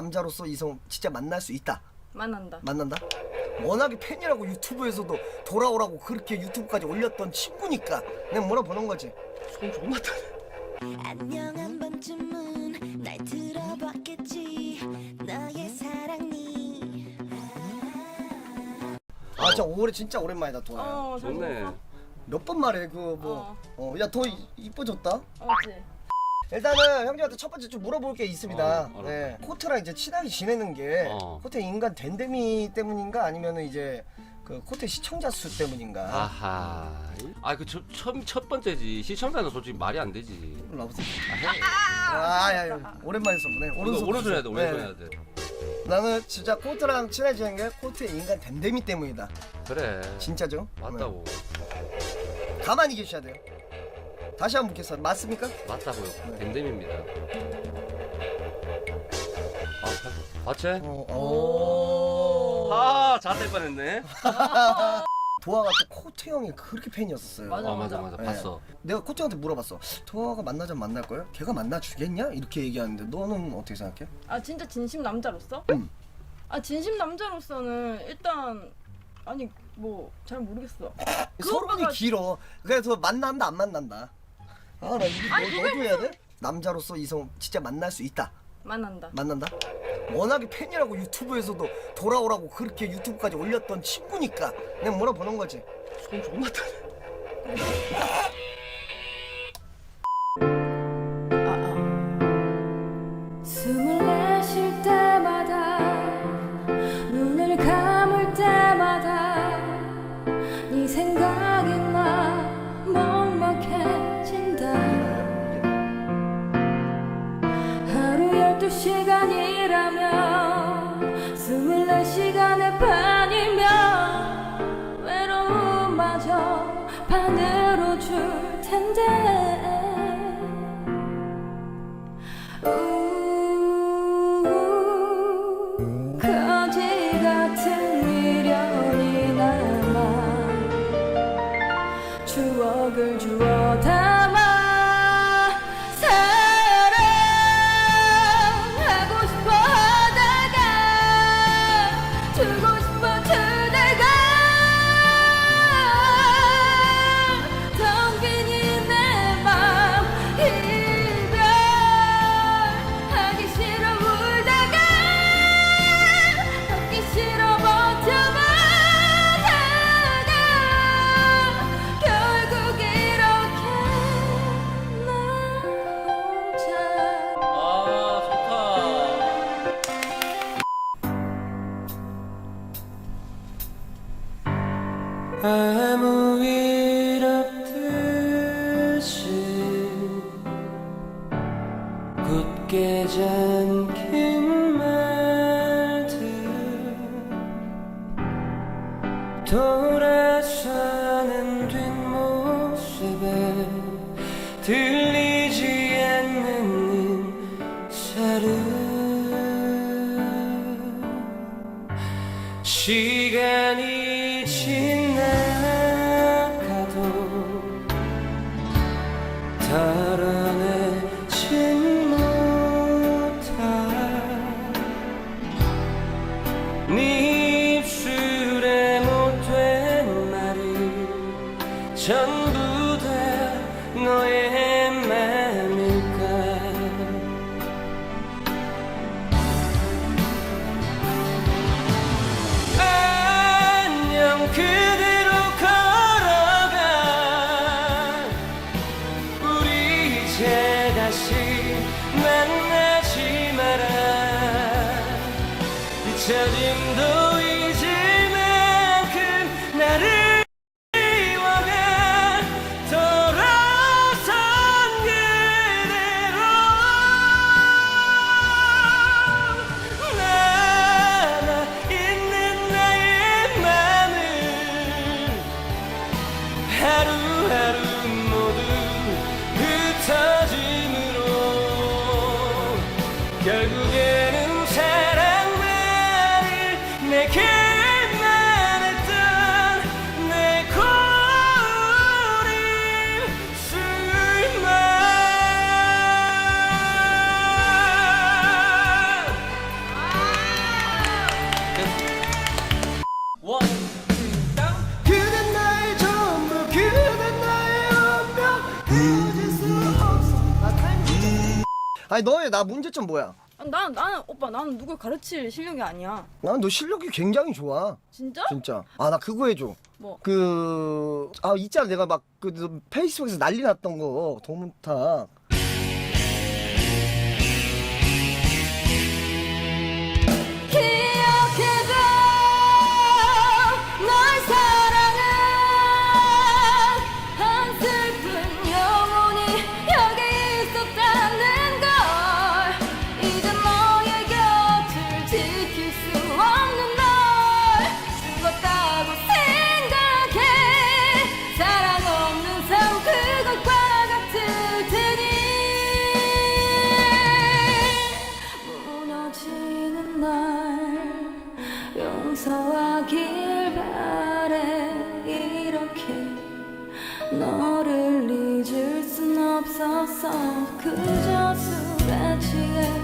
남자로서 이성 진짜 만날 수 있다. 만난다. 만난다? 워낙에 팬이라고 유튜브에서도 돌아오라고 그렇게 유튜브까지 올렸던 친구니까 내가 물어보는 거지. 손 존나 타네. 안녕 한 번쯤은 날 들어봤겠지 너의 사랑니 아, 진짜 올해 진짜 오랜만이다, 도아야. 어, 잘 좋네. 들었어. 몇번 말해, 그 뭐. 어, 야, 더 이- 이뻐졌다? 어지. 일단은 형님한테 첫 번째 좀 물어볼 게 있습니다. 어. 네. 코트랑 이제 친하게 지내는 게 어. 코트 인간 댄데미 때문인가 아니면은 이제 그 코트 시청자 수 때문인가? 아하. 아그첫 번째지. 시청자는 솔직히 말이 안 되지. 와보세요. 아, 해. 아, 야, 야, 오랜만에 써보네. 오른손. 오른손 해야 돼. 네. 오른손 해야 돼. 나는 진짜 코트랑 친해지는 게 코트의 인간 댄데미 때문이다. 그래. 진짜죠? 맞다고. 네. 가만히 계셔야 돼요. 다시 한번 묻겠습니다. 맞습니까? 맞다고요. 댐댐입니다. 아, 봤지? 어, 오. 아, 잘될 뻔했네. 도화가 또 코트 형이 그렇게 팬이었었어요. 맞아, 아, 맞아, 맞아. 맞아. 네. 봤어. 내가 코트 형한테 물어봤어. 도화가 만나자면 만날 거야? 걔가 만나 주겠냐? 이렇게 얘기하는데 너는 어떻게 생각해? 아 진짜 진심 남자로서? 응. 아 진심 남자로서는 일단 아니 뭐 잘 모르겠어. 그 서론이 오빠가- 길어. 그래서 만난다 안 만난다. 아나 이거 아니, 너, 너도 해야 돼? 남자로서 이성 진짜 만날 수 있다. 만난다. 만난다? 워낙에 팬이라고 유튜브에서도 돌아오라고 그렇게 유튜브까지 올렸던 친구니까 내가 물어보는 거지. 손 존나 타네. Uh. 굳게 잠긴 말들 돌아서는 뒷모습에 들리지 않는 인사를 시간이 네 입술에 못된 말이 전 결국에는 사랑만을 내게 말했던 아니 너의 나 문제점 뭐야? 아, 난 나는 오빠 나는 누굴 가르칠 실력이 아니야. 난 너 실력이 굉장히 좋아. 진짜? 진짜. 아 나 그거 해줘. 뭐? 그 아 있잖아 내가 막 그 페이스북에서 난리 났던 거 도문탁 길 바래. 이렇게 너를 잊을 순 없었어 그저 술에 취해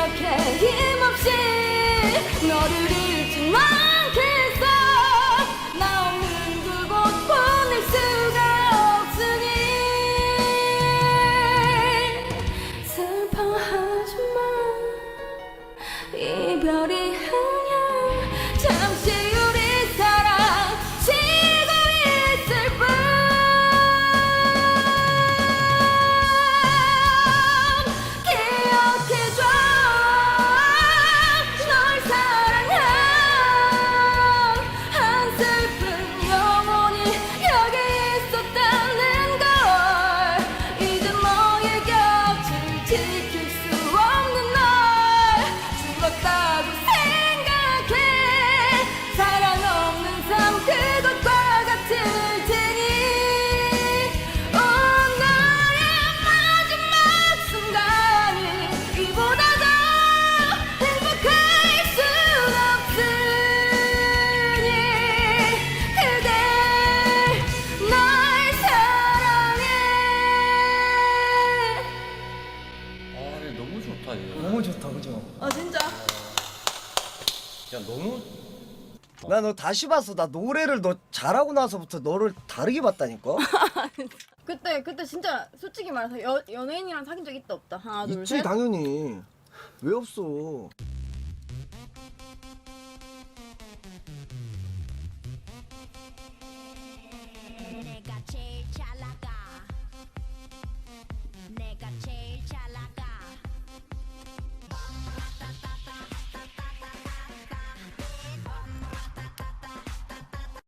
이렇게 힘없이 너를 좋다 얘. 너무 좋다 그죠? 아 진짜. 야 너무 나 너 다시 봤어. 나 노래를 너 잘하고 나서부터 너를 다르게 봤다니까. 그때 그때 진짜 솔직히 말해서 여, 연예인이랑 사귄 적 있다 없다 하나 둘 있지 셋. 당연히. 왜 없어?